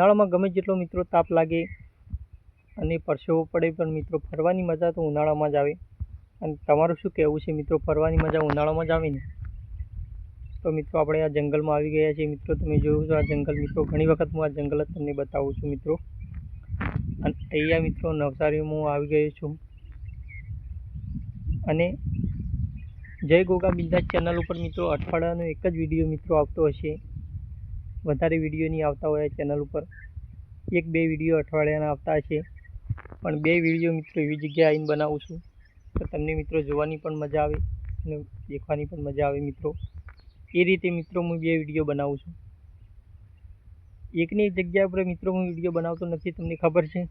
ઉનાળામાં ગમે જેટલો મિત્રો તાપ લાગે અને પરસેવો પડે પણ મિત્રો ફરવાની મજા તો ઉનાળામાં જ આવે. અને તમારું શું કહેવું છે મિત્રો ફરવાની મજા ઉનાળામાં જ આવે ને? તો મિત્રો આપણે આ જંગલમાં આવી ગયા છીએ. મિત્રો તમે જોયું છો આ જંગલ મિત્રો ઘણી વખત હું આ જંગલ જ તમને બતાવું છું મિત્રો. અને અહીંયા મિત્રો નવસારીમાં હું આવી ગયો છું. અને જય ગોગા બિંદાસ ચેનલ ઉપર મિત્રો અઠવાડિયાનો એક જ વીડિયો મિત્રો આવતો હશે. વધારે વીડિયો નહીં આવતા હોય ચેનલ ઉપર. એક, બે વીડિયો અઠવાડિયાના આવતા હશે. પણ બે વીડિયો મિત્રો એવી જગ્યાએ આવીને બનાવું છું. તો તમને મિત્રો જોવાની પણ મજા આવે અને દેખવાની પણ મજા આવે મિત્રો. એ રીતે મિત્રો હું બે વીડિયો બનાવું છું. એકની જગ્યા પર મિત્રો હું વીડિયો બનાવતો નથી, તમને ખબર છે?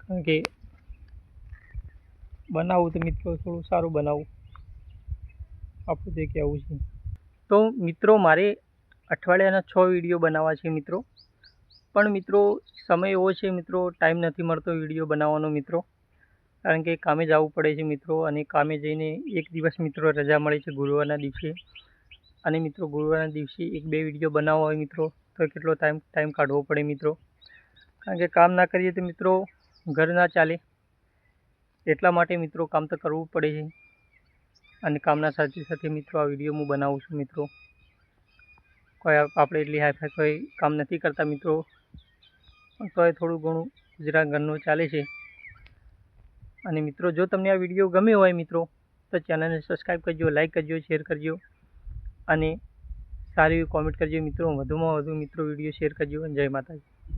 કારણ કે બનાવું તો મિત્રો થોડું સારું બનાવું. આપણું તે કહેવું છે. તો મિત્રો, મારે અઠવાડિયાના છ વીડિયો બનાવવા છે મિત્રો. પણ મિત્રો, સમય એવો છે મિત્રો, ટાઈમ નથી મળતો વીડિયો બનાવવાનો મિત્રો. કારણ કે કામે જવું પડે છે મિત્રો, અને કામે જઈને એક દિવસ મિત્રો રજા મળે છે ગુરુવારના દિવસે. અને મિત્રો, ગુરુવારના દિવસે એક બે વીડિયો બનાવવા હોય મિત્રો, તો કેટલો ટાઈમ ટાઈમ કાઢવો પડે મિત્રો. કારણ કે કામ ના કરીએ તો મિત્રો, ઘર ના ચાલે. એટલા માટે મિત્રો કામ તો કરવું પડે છે. અને કામના સાથે સાથે મિત્રો, આ વીડિયો હું બનાવું છું મિત્રો. કોઈ આપણે એટલી હાઈફાઈ કોઈ કામ નથી કરતા મિત્રો. પણ તોય થોડું ઘણું ગુજરાત ઘરનું ચાલે છે. અને મિત્રો, જો તમને આ વીડિયો ગમ્યો હોય મિત્રો, તો ચેનલને સબસ્ક્રાઈબ કરજો, લાઈક કરજો, શેર કરજો. અને સારી એવી કોમેન્ટ કરજો મિત્રો, વધુમાં વધુ મિત્રો વીડિયો શેર કરજો. જય માતાજી.